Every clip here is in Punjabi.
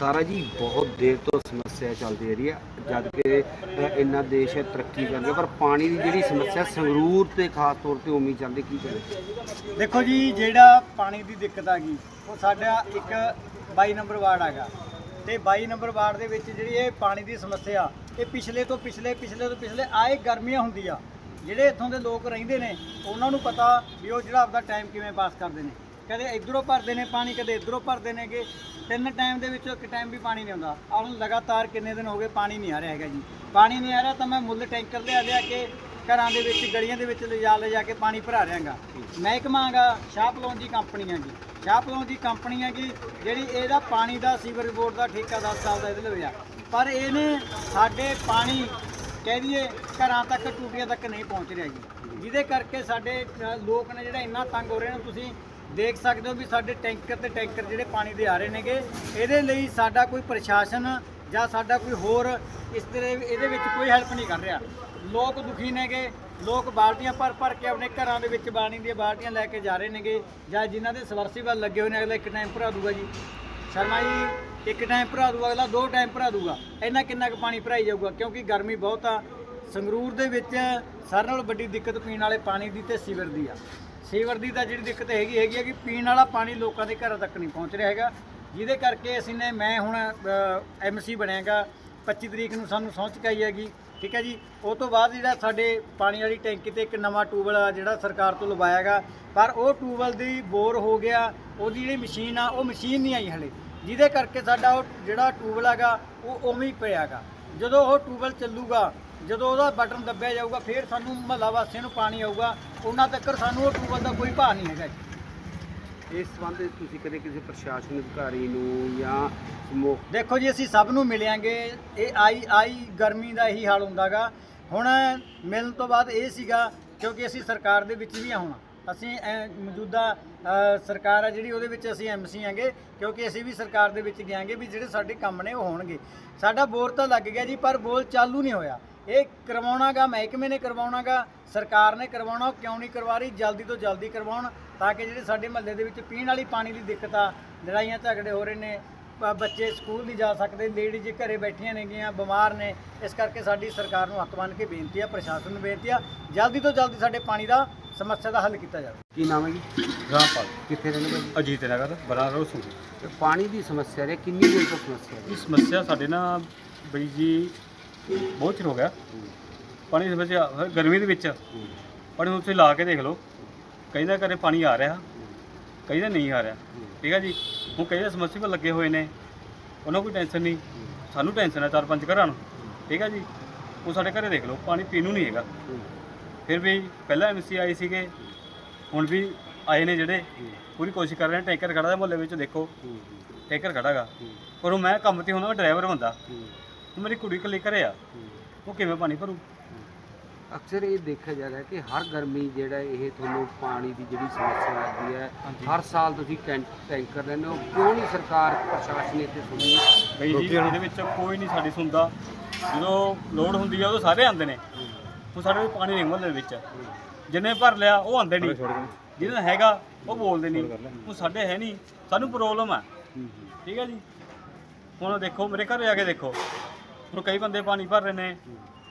ਤਾਰਾ ਜੀ, ਬਹੁਤ ਦੇਰ ਤੋਂ ਸਮੱਸਿਆ ਚੱਲਦੀ ਰਹੀ ਹੈ ਜਦ ਕਿ ਇੰਨਾ ਦੇਸ਼ ਤਰੱਕੀ ਕਰ ਰਿਹਾ, ਪਰ ਪਾਣੀ ਦੀ ਜਿਹੜੀ ਸਮੱਸਿਆ ਸੰਗਰੂਰ ਤੇ ਖਾਸ ਤੌਰ ਤੇ ਉਮੀ ਚੱਲਦੀ, ਕੀ ਕਰੇ ਦੇਖੋ ਜੀ, ਜਿਹੜਾ ਪਾਣੀ ਦੀ ਦਿੱਕਤ ਆ ਗਈ, ਉਹ ਸਾਡਾ ਇੱਕ 22 ਨੰਬਰ ਵਾਰਡ ਹੈਗਾ। ਤੇ 22 ਨੰਬਰ ਵਾਰਡ ਦੇ ਵਿੱਚ ਜਿਹੜੀ ਇਹ ਪਾਣੀ ਦੀ ਸਮੱਸਿਆ, ਇਹ ਪਿਛਲੇ ਤੋਂ ਪਿਛਲੇ ਪਿਛਲੇ ਤੋਂ ਪਿਛਲੇ ਆਏ ਗਰਮੀਆਂ ਹੁੰਦੀ ਆ। ਜਿਹੜੇ ਇੱਥੋਂ ਦੇ ਲੋਕ ਰਹਿੰਦੇ ਨੇ, ਉਹਨਾਂ ਨੂੰ ਪਤਾ ਵੀ ਉਹ ਜਿਹੜਾ ਆਪਦਾ ਟਾਈਮ ਕਿਵੇਂ ਪਾਸ ਕਰਦੇ ਨੇ। ਕਦੇ ਇਧਰੋਂ ਭਰਦੇ ਨੇ ਪਾਣੀ ਕਦੇ ਇਧਰੋਂ ਭਰਦੇ ਨੇਗੇ। ਤਿੰਨ ਟਾਈਮ ਦੇ ਵਿੱਚੋਂ ਇੱਕ ਟਾਈਮ ਵੀ ਪਾਣੀ ਨਹੀਂ ਆਉਂਦਾ। ਆਹ ਹੁਣ ਲਗਾਤਾਰ ਕਿੰਨੇ ਦਿਨ ਹੋ ਗਏ ਪਾਣੀ ਨਹੀਂ ਆ ਰਿਹਾ ਹੈਗਾ ਜੀ। ਪਾਣੀ ਨਹੀਂ ਆ ਰਿਹਾ ਤਾਂ ਮੈਂ ਮੁੱਲ ਟੈਂਕਰ ਲਿਆ ਲਿਆ ਕੇ ਘਰਾਂ ਦੇ ਵਿੱਚ, ਗਲੀਆਂ ਦੇ ਵਿੱਚ ਲਿਜਾ ਲਿਜਾ ਕੇ ਪਾਣੀ ਭਰਾ ਰਿਹਾਗਾ। ਮਹਿਕਮਾ ਗਾ ਸ਼ਾਹ ਪਲੌਨ ਦੀ ਕੰਪਨੀ ਆ ਜੀ। ਸ਼ਾਹ ਪਲੌਨ ਦੀ ਕੰਪਨੀ ਆ ਕਿ ਜਿਹੜੀ ਇਹਦਾ ਪਾਣੀ ਦਾ ਸੀਵਰ ਬੋਰਡ ਦਾ ਠੇਕਾ 10 ਸਾਲ ਦਾ ਇਹਦੇ ਲਈ ਪਰ ਇਹਨੇ ਸਾਡੇ ਪਾਣੀ ਕਹਿ ਦਈਏ ਘਰਾਂ ਤੱਕ, ਟੂਟੀਆਂ ਤੱਕ ਨਹੀਂ ਪਹੁੰਚ ਰਿਹਾ ਜੀ। ਜਿਹਦੇ ਕਰਕੇ ਸਾਡੇ ਲੋਕ ਨੇ ਜਿਹੜਾ ਇੰਨਾ ਤੰਗ ਹੋ ਰਹੇ ਨੇ, ਤੁਸੀਂ ਦੇਖ ਸਕਦੇ ਹੋ ਵੀ ਸਾਡੇ ਟੈਂਕਰ ਤੇ ਟੈਂਕਰ ਜਿਹੜੇ ਪਾਣੀ ਦੇ ਆ ਰਹੇ ਨੇਗੇ, ਇਹਦੇ ਲਈ ਸਾਡਾ ਕੋਈ ਪ੍ਰਸ਼ਾਸਨ ਜਾਂ ਸਾਡਾ ਕੋਈ ਹੋਰ ਇਸ ਤਰ੍ਹਾਂ ਇਹਦੇ ਵਿੱਚ ਕੋਈ ਹੈਲਪ ਨਹੀਂ ਕਰ ਰਿਹਾ। ਲੋਕ ਦੁਖੀ ਨੇਗੇ, ਲੋਕ ਬਾਲਟੀਆਂ ਭਰ ਭਰ ਕੇ ਆਪਣੇ ਘਰਾਂ ਦੇ ਵਿੱਚ ਪਾਣੀ ਦੀਆਂ ਬਾਲਟੀਆਂ ਲੈ ਕੇ ਜਾ ਰਹੇ ਨੇਗੇ ਜਾਂ ਜਿਨ੍ਹਾਂ ਦੇ ਸਵਰਸੀਬਲ ਲੱਗੇ ਹੋਏ ਨੇ, ਅਗਲਾ ਇੱਕ ਟਾਈਮ ਭਰਾ ਦੂਗਾ ਜੀ। ਸ਼ਰਮਾ ਜੀ, ਇੱਕ ਟਾਈਮ ਭਰਾ ਦੂਗਾ ਅਗਲਾ ਦੋ ਟਾਈਮ ਭਰਾ ਦੂਗਾ ਇੰਨਾ ਕਿੰਨਾ ਕੁ ਪਾਣੀ ਭਰਾਈ ਜਾਊਗਾ, ਕਿਉਂਕਿ ਗਰਮੀ ਬਹੁਤ ਆ। ਸੰਗਰੂਰ ਦੇ ਵਿੱਚ ਸਾਰਿਆਂ ਨਾਲੋਂ ਵੱਡੀ ਦਿੱਕਤ ਪੀਣ ਵਾਲੇ ਪਾਣੀ ਦੀ ਤੇ ਸੀਵਰ ਦੀ ਆ। ਸੀਵਰ ਦੀ ਤਾਂ ਜਿਹੜੀ ਦਿੱਕਤ ਹੈਗੀ ਹੈਗੀ ਹੈ ਕਿ ਪੀਣ ਵਾਲਾ ਪਾਣੀ ਲੋਕਾਂ ਦੇ ਘਰਾਂ ਤੱਕ ਨਹੀਂ ਪਹੁੰਚ ਰਿਹਾ ਹੈਗਾ। ਜਿਹਦੇ ਕਰਕੇ ਅਸੀਂ ਨੇ, ਮੈਂ ਹੁਣ ਐਮਸੀ ਬਣਿਆਗਾ 25 ਤਰੀਕ ਨੂੰ ਸਾਨੂੰ ਸਹੁੰ ਚੁਕਾਈ ਹੈਗੀ, ਠੀਕ ਹੈ ਜੀ। ਉਹ ਤੋਂ ਬਾਅਦ ਜਿਹੜਾ ਸਾਡੇ ਪਾਣੀ ਵਾਲੀ ਟੈਂਕੀ ਤੇ ਇੱਕ ਨਵਾਂ ਟੂਬਲ ਆ, ਜਿਹੜਾ ਸਰਕਾਰ ਤੋਂ ਲਵਾਇਆਗਾ ਪਰ ਉਹ ਟੂਬਲ ਦੀ ਬੋਰ ਹੋ ਗਿਆ, ਉਹਦੀ ਜਿਹੜੀ ਮਸ਼ੀਨ ਆ, ਉਹ ਮਸ਼ੀਨ ਨਹੀਂ ਆਈ ਹਲੇ। ਜਿਹਦੇ ਕਰਕੇ ਸਾਡਾ ਉਹ ਜਿਹੜਾ ਟੂਬਲ ਹੈਗਾ, ਉਹ ਉਵੇਂ ਹੀ ਪਿਆਗਾ ਜਦੋਂ ਉਹ ਟੂਬਲ ਚੱਲੂਗਾ ਜਦੋਂ ਉਹਦਾ ਬਟਨ ਦੱਬਿਆ ਜਾਊਗਾ ਫਿਰ ਸਾਨੂੰ ਮਹੱਲਾ ਵਾਸੀਆਂ ਨੂੰ ਪਾਣੀ ਆਊਗਾ। ਉਹਨਾਂ ਤੱਕ ਸਾਨੂੰ ਉਹ ਟੂਬਲ ਦਾ ਕੋਈ ਭਾਅ ਨਹੀਂ ਹੈਗਾ ਜੀ ਇਸ ਸੰਬੰਧ ਵਿੱਚ ਤੁਸੀਂ ਕਦੇ ਕਿਸੇ ਪ੍ਰਸ਼ਾਸਨ ਅਧਿਕਾਰੀ ਨੂੰ ਜਾਂ ਸਮੂਹ ਦੇਖੋ ਜੀ ਅਸੀਂ ਸਭ ਨੂੰ ਮਿਲਿਆਂਗੇ। ਇਹ ਆਈ ਆਈ ਗਰਮੀ ਦਾ ਇਹੀ ਹਾਲ ਹੁੰਦਾਗਾ। ਹੁਣ ਮਿਲਣ ਤੋਂ ਬਾਅਦ ਇਹ ਸੀਗਾ ਕਿਉਂਕਿ ਅਸੀਂ ਸਰਕਾਰ ਦੇ ਵਿੱਚ ਵੀ ਆ ਹੁਣ। ਅਸੀਂ ਐ- ਮੌਜੂਦਾ ਅ, ਸਰਕਾਰ ਆ ਜਿਹੜੀ ਉਹਦੇ ਵਿੱਚ ਅਸੀਂ ਐਮਸੀ ਆਂਗੇ ਕਿਉਂਕਿ ਅਸੀਂ ਵੀ ਸਰਕਾਰ ਦੇ ਵਿੱਚ ਗਿਆਂਗੇ ਵੀ ਜਿਹੜੇ ਸਾਡੇ ਕੰਮ ਨੇ ਉਹ ਹੋਣਗੇ। ਸਾਡਾ ਬੋਰ ਤਾਂ ਲੱਗ ਗਿਆ ਜੀ ਪਰ ਬੋਲ ਚਾਲੂ ਨਹੀਂ ਹੋਇਆ। ਇਹ ਕਰਵਾਉਣਾਗਾ ਮਹਿਕਮੇ ਨੇ ਕਰਵਾਉਣਾਗਾ ਸਰਕਾਰ ਨੇ ਕਰਵਾਉਣਾ ਉਹ ਕਿਉਂ ਨਹੀਂ ਕਰਵਾ ਰਹੀ? ਜਲਦੀ ਤੋਂ ਜਲਦੀ ਕਰਵਾਉਣ ਤਾਂ ਕਿ ਜਿਹੜੇ ਸਾਡੇ ਮਹੱਲੇ ਦੇ ਵਿੱਚ ਪੀਣ ਵਾਲੀ ਪਾਣੀ ਦੀ ਦਿੱਕਤ ਆ ਲੜਾਈਆਂ ਝਗੜੇ ਹੋ ਰਹੇ ਨੇ ਬੱਚੇ ਸਕੂਲ ਨਹੀਂ ਜਾ ਸਕਦੇ ਲੇਡੀਜ਼ ਘਰੇ ਬੈਠੀਆਂ ਨੇਗੀਆਂ ਬਿਮਾਰ ਨੇ ਇਸ ਕਰਕੇ ਸਾਡੀ ਸਰਕਾਰ ਨੂੰ ਹੱਥ ਬੰਨ੍ਹ ਕੇ ਬੇਨਤੀ ਆ ਪ੍ਰਸ਼ਾਸਨ ਨੂੰ ਬੇਨਤੀ ਆ ਜਲਦੀ ਤੋਂ ਜਲਦੀ ਸਾਡੇ ਪਾਣੀ ਦਾ ਸਮੱਸਿਆ ਦਾ ਹੱਲ ਕੀਤਾ ਜਾਵੇ। ਕੀ ਨਾਮ ਹੈ ਜੀ? ਰਾਮਪਾਲ। ਕਿੱਥੇ ਰਹਿੰਦੇ ਹੋ? ਅਜੀਤ ਨਗਰ ਬਰਾਰੋ ਸੂ ਤੇ ਪਾਣੀ ਦੀ ਸਮੱਸਿਆ ਰੇ ਕਿੰਨੀ ਦੇਰ ਤੋਂ ਸਮੱਸਿਆ ਹੈ ਇਹ ਸਮੱਸਿਆ ਸਾਡੇ ਨਾ ਬਈ ਜੀ ਬਹੁਤ ਚਿਰ ਹੋ ਗਿਆ। ਪਾਣੀ ਦੀ ਸਮੱਸਿਆ ਹਰ ਗਰਮੀ ਦੇ ਵਿੱਚ। ਪਾਣੀ ਨੂੰ ਤੁਸੀਂ ਲਾ ਕੇ ਦੇਖ ਲਓ। ਕਈ ਦਾ ਘਰੇ ਪਾਣੀ ਆ ਰਿਹਾ, ਕਈ ਦਾ ਨਹੀਂ ਆ ਰਿਹਾ। ਠੀਕ ਹੈ ਜੀ? ਹੁਣ ਕਈ ਦਾ ਸਮੱਸਿਆ ਲੱਗੇ ਹੋਏ ਨੇ। ਉਹਨਾਂ ਕੋਈ ਟੈਨਸ਼ਨ ਨਹੀਂ। ਸਾਨੂੰ ਟੈਨਸ਼ਨ ਹੈ ਚਾਰ ਪੰਜ ਘਰਾਂ ਨੂੰ। ਠੀਕ ਹੈ ਜੀ? ਉਹ ਸਾਡੇ ਘਰੇ ਦੇਖ ਲਓ, ਪਾਣੀ ਪੀਣ ਨੂੰ ਨਹੀਂ ਹੈਗਾ। ਫਿਰ ਵੀ ਪਹਿਲਾਂ ਐਮਸੀ ਆਏ ਸੀਗੇ। ਹੁਣ ਵੀ ਆਏ ਨੇ ਜਿਹੜੇ। ਪੂਰੀ ਕੋਸ਼ਿਸ਼ ਕਰ ਰਹੇ ਨੇ। ਟੈਂਕਰ ਖੜਾ ਹੈ ਮੁਹੱਲੇ ਵਿੱਚ ਦੇਖੋ। ਟੈਂਕਰ ਖੜਾਗਾ ਪਰ ਉਹ ਮੈਂ ਕੰਮ ਤੇ ਹੁੰਦਾ ਡਰਾਈਵਰ ਬੰਦਾ। ਹੁਣ ਮੇਰੀ ਕੁੜੀ ਇਕੱਲੀ ਘਰੇ ਆ। ਉਹ ਕਿਵੇਂ ਪਾਣੀ ਭਰੂ? ਅਕਸਰ ਇਹ ਦੇਖਿਆ ਜਾ ਰਿਹਾ ਕਿ ਹਰ ਗਰਮੀ ਜਿਹੜਾ ਇਹ ਤੁਹਾਨੂੰ ਪਾਣੀ ਦੀ ਜਿਹੜੀ ਸਮੱਸਿਆ ਆਉਂਦੀ ਹੈ। ਹਰ ਸਾਲ ਤੁਸੀਂ ਕੈਂ- ਟੈਂਕਰ ਲੈਂਦੇ ਹੋ। ਕਿਉਂ ਨਹੀਂ ਸਰਕਾਰ ਪ੍ਰਸ਼ਾਸਨ ਇੱਥੇ ਸੁਣੀ ਬਈ ਜੀ ਇਹਦੇ ਵਿੱਚ ਕੋਈ ਨਹੀਂ ਸਾਡੀ ਸੁਣਦਾ। ਜਦੋਂ ਲੋੜ ਹੁੰਦੀ ਆ ਉਦੋਂ ਸਾਰੇ ਆਉਂਦੇ ਨੇ। ਹੁਣ ਸਾਡੇ ਕੋਲ ਪਾਣੀ ਨਹੀਂ ਮੁਹੱਲੇ ਦੇ ਵਿੱਚ। ਜਿੰਨੇ ਭਰ ਲਿਆ ਉਹ ਆਉਂਦੇ ਨਹੀਂ। ਜਿਹਨਾਂ ਦਾ ਹੈਗਾ ਉਹ ਬੋਲਦੇ ਨਹੀਂ। ਹੁਣ ਸਾਡੇ ਹੈ ਨਹੀਂ। ਸਾਨੂੰ ਪ੍ਰੋਬਲਮ ਆ। ਠੀਕ ਹੈ ਜੀ? ਹੁਣ ਦੇਖੋ ਮੇਰੇ ਘਰ ਜਾ ਕੇ ਦੇਖੋ। ਹੁਣ ਕਈ ਬੰਦੇ ਪਾਣੀ ਭਰ ਰਹੇ ਨੇ,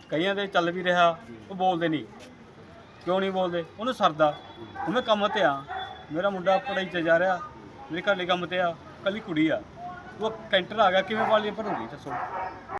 ਕਈਆਂ ਦੇ ਚੱਲ ਵੀ ਰਿਹਾ, ਉਹ ਬੋਲਦੇ ਨਹੀਂ। ਕਿਉਂ ਨਹੀਂ ਬੋਲਦੇ? ਉਹਨੂੰ ਸਰਦਾ। ਹੁਣ ਮੈਂ ਕੰਮ ਤੇ ਆ। ਮੇਰਾ ਮੁੰਡਾ ਪੜ੍ਹਾਈ 'ਚ ਜਾ ਰਿਹਾ, ਮੇਰੇ ਘਰ ਦੇ ਕੰਮ ਤੇ ਆ, ਕੱਲੀ ਕੁੜੀ ਆ। ਉਹ ਕੈਂਟਰ ਆ ਗਿਆ, ਕਿਵੇਂ ਪਾਣੀ ਭਰੂਗੀ ਦੱਸੋ?